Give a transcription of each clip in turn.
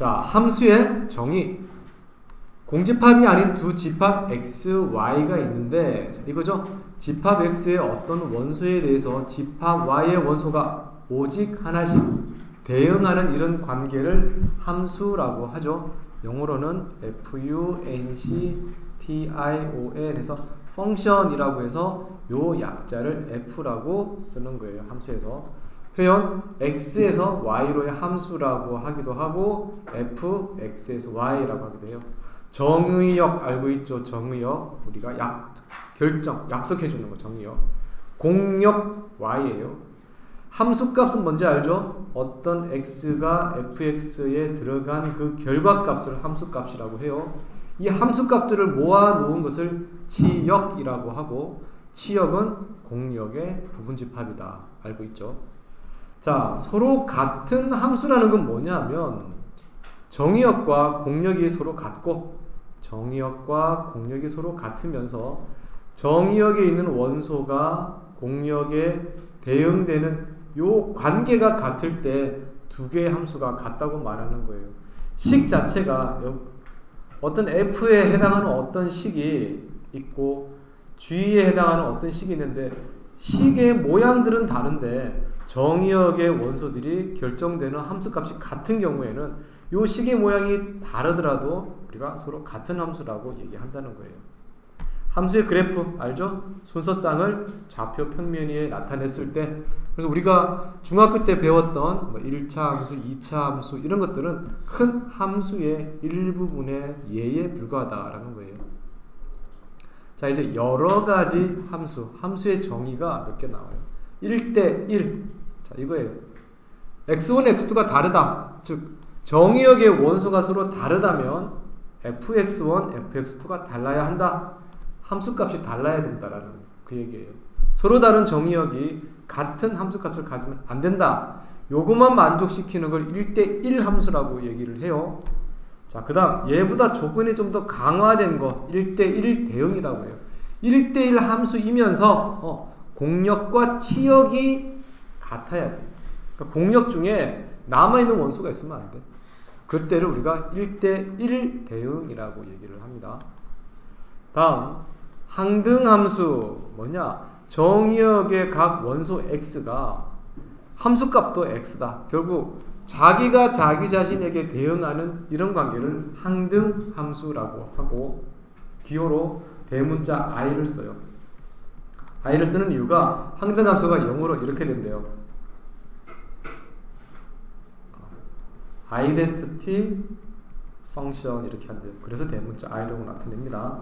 자, 함수의 정의. 공집합이 아닌 두 집합 x, y가 있는데 자, 이거죠. 집합 x의 어떤 원소에 대해서 집합 y의 원소가 오직 하나씩 대응하는 이런 관계를 함수라고 하죠. 영어로는 function 해서 펑션이라고 해서 요 약자를 f라고 쓰는 거예요. 함수에서 표현 x에서 y로의 함수라고 하기도 하고 f x에서 y라고 하기도 해요. 정의역 알고 있죠? 정의역 우리가 약 결정 약속해 주는 거 정의역. 공역 y예요. 함수값은 뭔지 알죠? 어떤 x가 fx에 들어간 그 결과값을 함수값이라고 해요. 이 함수값들을 모아 놓은 것을 치역이라고 하고 치역은 공역의 부분집합이다. 알고 있죠? 자, 서로 같은 함수라는 건 뭐냐면 정의역과 공역이 서로 같고 정의역과 공역이 서로 같으면서 정의역에 있는 원소가 공역에 대응되는 요 관계가 같을 때 두 개의 함수가 같다고 말하는 거예요. 식 자체가 어떤 f에 해당하는 어떤 식이 있고 g에 해당하는 어떤 식이 있는데 식의 모양들은 다른데 정의역의 원소들이 결정되는 함수값이 같은 경우에는 요 식의 모양이 다르더라도 우리가 서로 같은 함수라고 얘기한다는 거예요. 함수의 그래프 알죠? 순서쌍을 좌표 평면 위에 나타냈을 때 그래서 우리가 중학교 때 배웠던 뭐 1차 함수, 2차 함수 이런 것들은 큰 함수의 일부분의 예에 불과하다라는 거예요. 자, 이제 여러 가지 함수, 함수의 정의가 몇 개 나와요. 1대 1. 자, 이거예요. x1, x2가 다르다. 즉 정의역의 원소가 서로 다르다면 fx1, fx2가 달라야 한다. 함수값이 달라야 된다라는 그 얘기예요. 서로 다른 정의역이 같은 함수값을 가지면 안 된다. 요것만 만족시키는 걸 1대1 함수라고 얘기를 해요. 자, 그 다음 얘보다 조건이 좀 더 강화된 거 1대1 대응이라고 해요. 1대1 함수이면서 어, 공역과 치역이 같아야 돼. 그러니까 공역 중에 남아있는 원소가 있으면 안 돼. 그때를 우리가 1대1 대응이라고 얘기를 합니다. 다음 항등함수 뭐냐? 정의역의 각 원소 x가 함수값도 x다. 결국 자기가 자기 자신에게 대응하는 이런 관계를 항등함수라고 하고 기호로 대문자 i를 써요. I를 쓰는 이유가 항등함수가 영어로 이렇게 된대요. identity function 이렇게 한대요. 그래서 대문자 i라고 나타냅니다.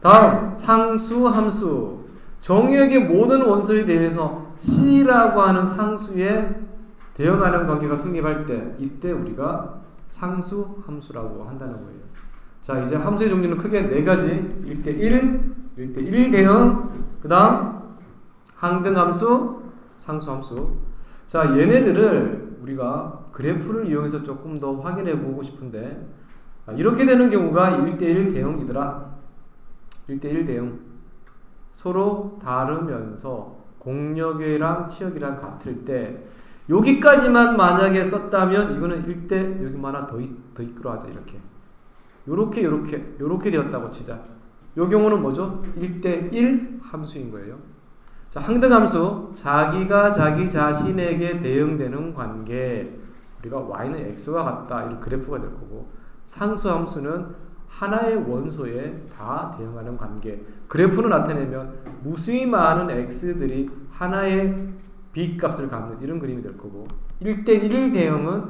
다음 상수 함수 정의역의 모든 원소에 대해서 C라고 하는 상수에 대응하는 관계가 성립할 때 이때 우리가 상수 함수라고 한다는 거예요. 자 이제 함수의 종류는 크게 네 가지 1대1, 1대1 대응, 그 다음 항등함수, 상수함수. 자 얘네들을 우리가 그래프를 이용해서 조금 더 확인해 보고 싶은데 이렇게 되는 경우가 1대1 대응이더라. 1대1 대응 서로 다르면서 공력이랑 치역이랑 같을 때 여기까지만 만약에 썼다면 이거는 1대 여기만 하나 더, 더 이끌어 하자 이렇게. 요렇게 요렇게 요렇게 되었다고 치자 요 경우는 뭐죠? 1대 1 함수인 거예요 자 항등 함수 자기가 자기 자신에게 대응되는 관계 우리가 y는 x와 같다 이런 그래프가 될 거고 상수 함수는 하나의 원소에 다 대응하는 관계. 그래프로 나타내면 무수히 많은 x들이 하나의 b 값을 갖는 이런 그림이 될 거고 1대1 대응은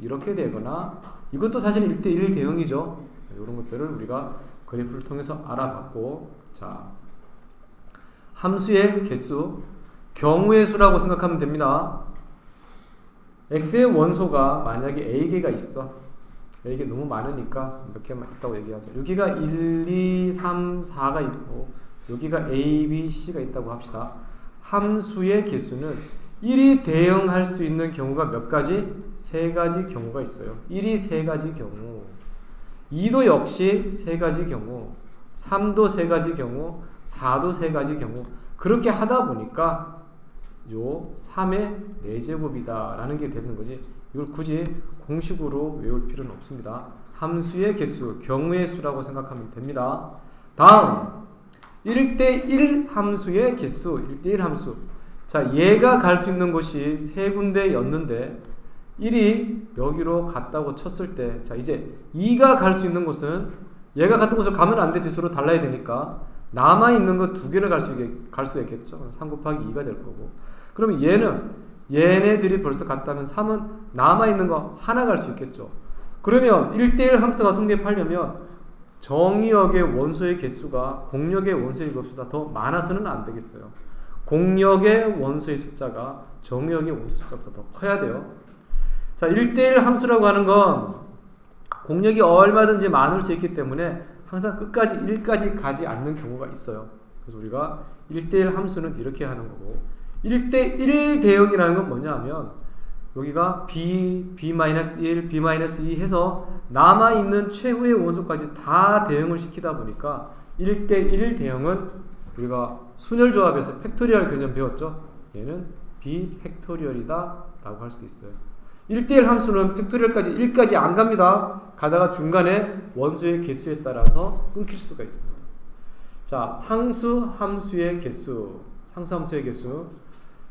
이렇게 되거나 이것도 사실 1대1 대응이죠. 이런 것들을 우리가 그래프를 통해서 알아봤고 자 함수의 개수 경우의 수라고 생각하면 됩니다. x의 원소가 만약에 a개가 있어 이게 너무 많으니까 몇 개만 있다고 얘기하자. 여기가 1, 2, 3, 4가 있고 여기가 A, B, C가 있다고 합시다. 함수의 개수는 1이 대응할 수 있는 경우가 몇 가지? 세 가지 경우가 있어요. 1이 세 가지 경우, 2도 역시 세 가지 경우, 3도 세 가지 경우, 4도 세 가지 경우. 그렇게 하다 보니까 요 3의 4제곱이다 라는 게 되는 거지. 이걸 굳이 공식으로 외울 필요는 없습니다. 함수의 개수, 경우의 수라고 생각하면 됩니다. 다음 1대1 함수의 개수, 1대1 함수. 자, 얘가 갈 수 있는 곳이 세 군데였는데 1이 여기로 갔다고 쳤을 때, 자, 이제 2가 갈 수 있는 곳은 얘가 갔던 곳을 가면 안 되지. 서로 달라야 되니까. 남아 있는 거 두 개를 갈 수 갈 수가 있겠죠. 3 곱하기 2가 될 거고. 그러면 얘는 얘네들이 벌써 갔다면 3은 남아 있는 거 하나 갈 수 있겠죠. 그러면 1대1 함수가 성립하려면 정의역의 원소의 개수가 공역의 원소의 개수보다 더 많아서는 안 되겠어요. 공역의 원소의 숫자가 정의역의 원소 숫자보다 더 커야 돼요. 자, 1대1 함수라고 하는 건 공역이 얼마든지 많을 수 있기 때문에 항상 끝까지 1까지 가지 않는 경우가 있어요. 그래서 우리가 1대1 함수는 이렇게 하는 거고 1대1 대응이라는 건 뭐냐 하면 여기가 b, b-1, b-2 해서 남아있는 최후의 원소까지 다 대응을 시키다 보니까 1대1 대응은 우리가 순열 조합에서 팩토리얼 개념 배웠죠? 얘는 b 팩토리얼이다 라고 할 수도 있어요. 1대1 함수는 팩토리얼까지 1까지 안 갑니다. 가다가 중간에 원소의 개수에 따라서 끊길 수가 있습니다. 자, 상수 함수의 개수. 상수 함수의 개수.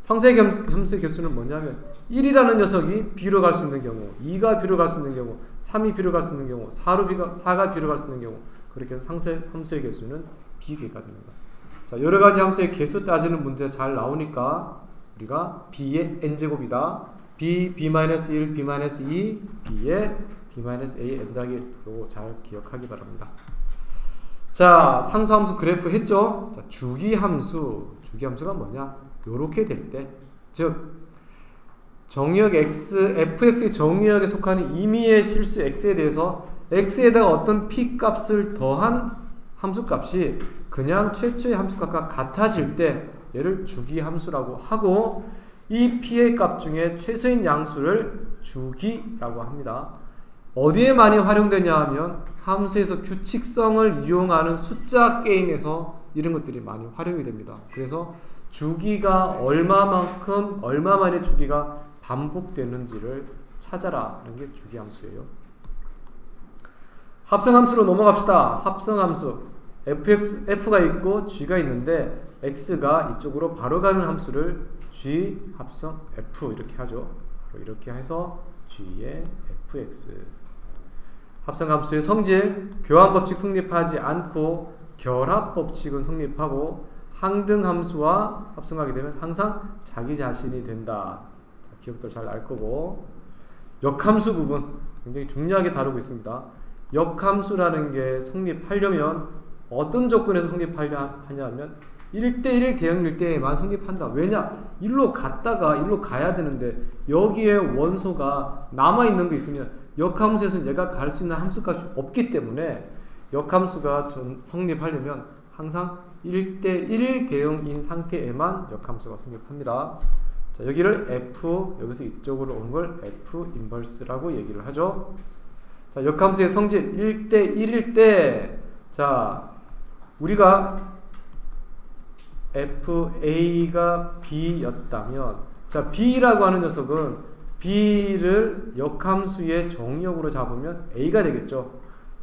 상수의 함수의 개수는 뭐냐면 1이라는 녀석이 b로 갈 수 있는 경우, 2가 b로 갈 수 있는 경우, 3이 b로 갈 수 있는 경우, 4로 b가 4가 b로 갈 수 있는 경우 그렇게 해서 상수의 함수의 개수는 b개가 됩니다. 자, 여러 가지 함수의 개수 따지는 문제 잘 나오니까 우리가 b의 n제곱이다. B, b-1, b-2, b의 b-a 더하기 요거 잘 기억하기 바랍니다. 자, 상수함수 그래프 했죠? 자, 주기함수. 주기함수가 뭐냐? 요렇게 될 때, 즉 정의역 x, fx의 정의역에 속하는 임의의 실수 x에 대해서 x에다가 어떤 p 값을 더한 함수 값이 그냥 최초의 함수 값과 같아질 때 얘를 주기함수라고 하고 이 p의 값 중에 최소인 양수를 주기라고 합니다. 어디에 많이 활용되냐 하면 함수에서 규칙성을 이용하는 숫자 게임에서 이런 것들이 많이 활용이 됩니다. 그래서 주기가 얼마만큼 얼마만의 주기가 반복되는지를 찾아라는 게 주기 함수예요. 합성 함수로 넘어갑시다. 합성 함수 fx f가 있고 g가 있는데 x가 이쪽으로 바로 가는 함수를 g 합성 f 이렇게 하죠. 이렇게 해서 g의 fx 합성함수의 성질 교환 법칙 성립하지 않고 결합 법칙은 성립하고 항등함수와 합성하게 되면 항상 자기 자신이 된다. 자, 기억들 잘 알 거고 역함수 부분 굉장히 중요하게 다루고 있습니다. 역함수라는 게 성립하려면 어떤 조건에서 성립하냐 하면 1대1 대응 1대에만 성립한다. 왜냐? 일로 갔다가 일로 가야 되는데 여기에 원소가 남아 있는 게 있으면 역함수에서는 얘가 갈 수 있는 함수값이 없기 때문에 역함수가 좀 성립하려면 항상 1대1 대응인 상태에만 역함수가 성립합니다. 자, 여기를 f 여기서 이쪽으로 온걸 f 인버스라고 얘기를 하죠. 자, 역함수의 성질 1대1일 때 자, 우리가 FA가 B였다면 자 B라고 하는 녀석은 B를 역함수의 정의역으로 잡으면 A가 되겠죠.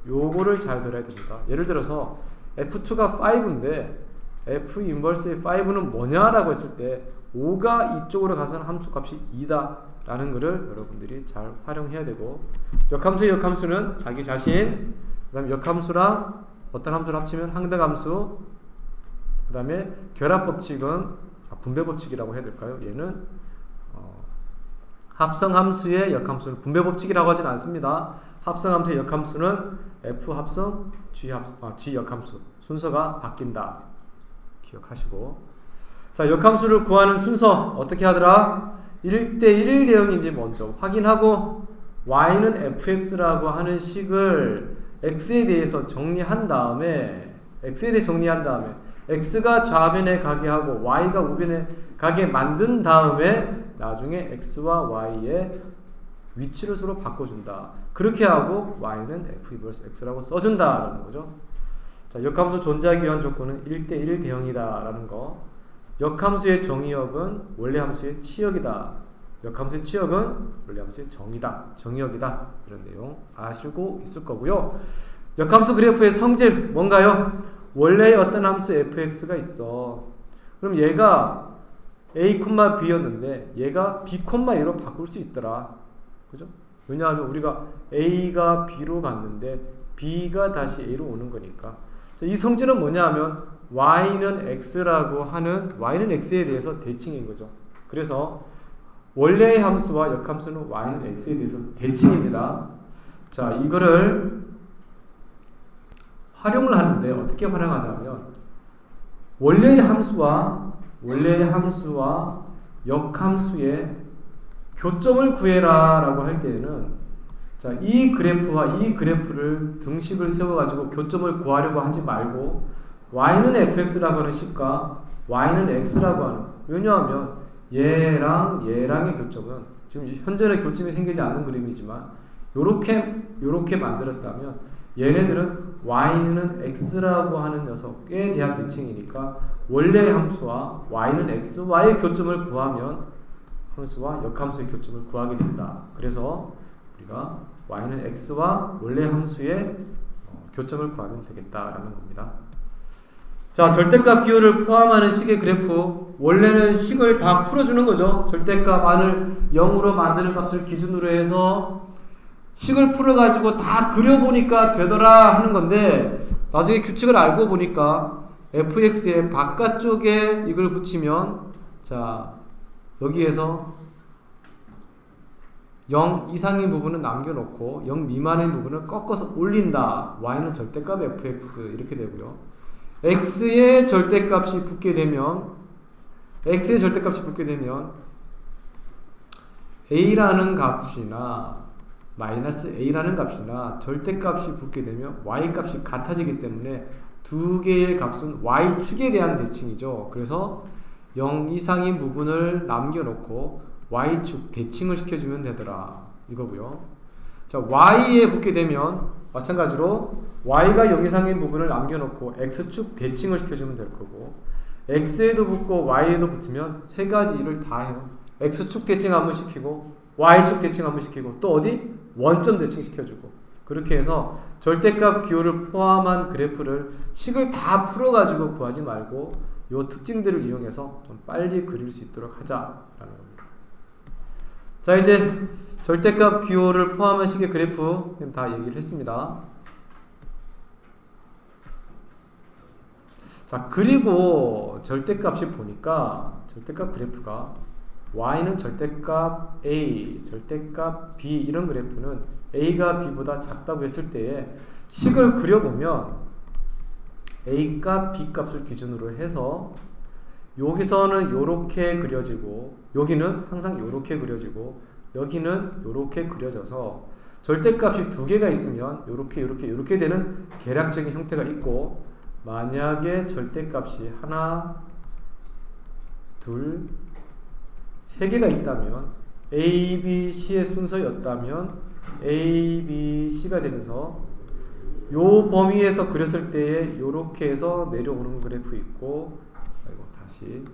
요거를 잘 들어야 됩니다. 예를 들어서 F2가 5인데 F 인버스의 5는 뭐냐라고 했을 때 5가 이쪽으로 가서는 함수값이 2다 라는 것을 여러분들이 잘 활용해야 되고 역함수의 역함수는 자기 자신 그 다음에 역함수랑 어떤 함수를 합치면 항등함수 그 다음에 결합 법칙은 아, 분배 법칙이라고 해야 될까요? 얘는 어, 합성 함수의 역함수는 분배 법칙이라고 하진 않습니다. 합성 함수의 역함수는 f 합성 g 합성 아, g 역함수 순서가 바뀐다. 기억하시고 자 역함수를 구하는 순서 어떻게 하더라? 1대1 대응인지 먼저 확인하고 y는 fx라고 하는 식을 x에 대해서 정리한 다음에 x에 대해 정리한 다음에 x가 좌변에 가게 하고 y가 우변에 가게 만든 다음에 나중에 x와 y의 위치를 서로 바꿔준다. 그렇게 하고 y는 f 이버스 x라고 써준다라는 거죠. 자, 역함수 존재하기 위한 조건은 1대1 대형이다라는 거. 역함수의 정의역은 원래 함수의 치역이다. 역함수의 치역은 원래 함수의 정의다, 정의역이다 이런 내용 아시고 있을 거고요. 역함수 그래프의 성질 뭔가요? 원래 어떤 함수 fx가 있어. 그럼 얘가 a, b였는데 얘가 b, a로 바꿀 수 있더라. 그죠? 왜냐하면 우리가 a가 b로 갔는데 b가 다시 a로 오는 거니까. 자, 이 성질은 뭐냐 하면 y는 x라고 하는 y는 x에 대해서 대칭인 거죠. 그래서 원래의 함수와 역함수는 y는 x에 대해서 대칭입니다. 자, 이거를 활용을 하는데 어떻게 활용하냐면 원래의 함수와 원래의 함수와 역함수의 교점을 구해라라고 할 때에는 자, 이 그래프와 이 그래프를 등식을 세워 가지고 교점을 구하려고 하지 말고 y는 fx라고 하는 식과 y는 x라고 하는 왜냐하면 얘랑 얘랑의 교점은 지금 현재는 교점이 생기지 않는 그림이지만 요렇게 요렇게 만들었다면 얘네들은 y는 x라고 하는 녀석에 대한 대칭이니까 원래의 함수와 y는 x, y의 교점을 구하면 함수와 역함수의 교점을 구하게 된다. 그래서 우리가 y는 x와 원래 함수의 어, 교점을 구하면 되겠다라는 겁니다. 자, 절대값 기호를 포함하는 식의 그래프. 원래는 식을 다 풀어주는 거죠. 절대값 안을 0으로 만드는 값을 기준으로 해서 식을 풀어가지고 다 그려보니까 되더라 하는 건데, 나중에 규칙을 알고 보니까 fx의 바깥쪽에 이걸 붙이면, 자, 여기에서 0 이상인 부분은 남겨놓고 0 미만인 부분을 꺾어서 올린다. y는 절대값 fx 이렇게 되고요. x의 절대값이 붙게 되면 x의 절대값이 붙게 되면 a라는 값이나 마이너스 a라는 값이나 절대값이 붙게 되면 y 값이 같아지기 때문에 두 개의 값은 y축에 대한 대칭이죠. 그래서 0 이상인 부분을 남겨놓고 y축 대칭을 시켜주면 되더라 이거고요. 자 y에 붙게 되면 마찬가지로 y가 0 이상인 부분을 남겨놓고 x축 대칭을 시켜주면 될 거고 x에도 붙고 y에도 붙으면 세 가지 일을 다 해요. x축 대칭 한번 시키고 y축 대칭 한번 시키고 또 어디 원점 대칭 시켜주고 그렇게 해서 절대값 기호를 포함한 그래프를 식을 다 풀어가지고 구하지 말고 요 특징들을 이용해서 좀 빨리 그릴 수 있도록 하자라는 겁니다. 자 이제 절대값 기호를 포함한 식의 그래프 다 얘기를 했습니다. 자 그리고 절대값이 보니까 절대값 그래프가 y는 절대값 a, 절대값 b 이런 그래프는 a가 b보다 작다고 했을 때에 식을 그려보면 a 값, b 값을 기준으로 해서 여기서는 이렇게 그려지고 여기는 항상 이렇게 그려지고 여기는 이렇게 그려져서 절대값이 두 개가 있으면 이렇게 이렇게 이렇게 되는 계략적인 형태가 있고 만약에 절대값이 하나 둘 세 개가 있다면 A, B, C의 순서였다면 A, B, C가 되면서 요 범위에서 그렸을 때에 이렇게 해서 내려오는 그래프 있고 아이고 다시.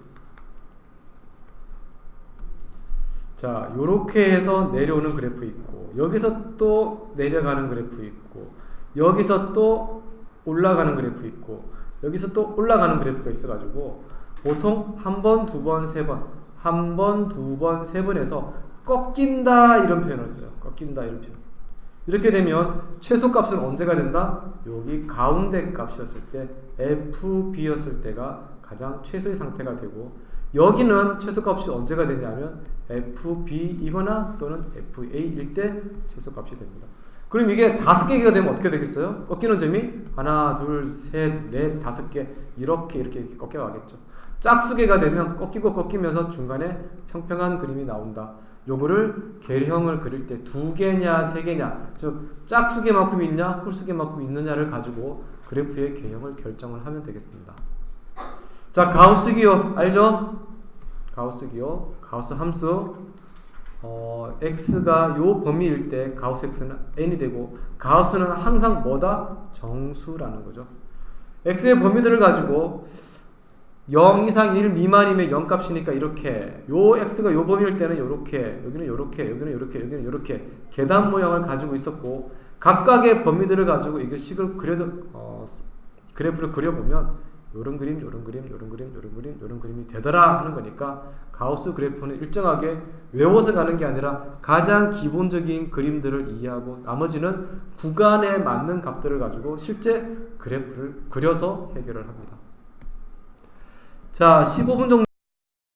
자 요렇게 해서 내려오는 그래프 있고 여기서 또 내려가는 그래프 있고 여기서 또 올라가는 그래프 있고 여기서 또 올라가는 그래프가 있어 가지고 보통 한 번, 두 번, 세 번, 한 번, 두 번, 세 번에서 꺾인다 이런 표현을 써요. 꺾인다 이런 표현. 이렇게 되면 최소값은 언제가 된다? 여기 가운데 값이었을 때 FB였을 때가 가장 최소의 상태가 되고 여기는 최소값이 언제가 되냐면 FB이거나 또는 FA일 때 최소값이 됩니다. 그럼 이게 다섯 개가 되면 어떻게 되겠어요? 꺾이는 점이 하나, 둘, 셋, 넷, 다섯 개 이렇게 이렇게, 이렇게 꺾여 가겠죠. 짝수개가 되면 꺾이고 꺾이면서 중간에 평평한 그림이 나온다. 요거를 계형을 그릴 때 두 개냐 세 개냐 즉 짝수개만큼 있냐 홀수개만큼 있느냐를 가지고 그래프의 계형을 결정을 하면 되겠습니다. 자 가우스 기호 알죠? 가우스 기호 가우스 함수 어, x가 요 범위일 때 가우스 x는 n이 되고 가우스는 항상 뭐다? 정수라는 거죠. x의 범위들을 가지고 0 이상 1 미만이면 0 값이니까 이렇게 요 x가 요 범위일 때는 요렇게 여기는 요렇게 여기는 요렇게 여기는 요렇게 계단 모양을 가지고 있었고 각각의 범위들을 가지고 이게 식을 그려도 어, 그래프를 그려보면 요런 그림, 요런 그림, 요런 그림, 요런 그림, 요런 그림이 되더라 하는 거니까 가우스 그래프는 일정하게 외워서 가는 게 아니라 가장 기본적인 그림들을 이해하고 나머지는 구간에 맞는 값들을 가지고 실제 그래프를 그려서 해결을 합니다. 자, 15분 정도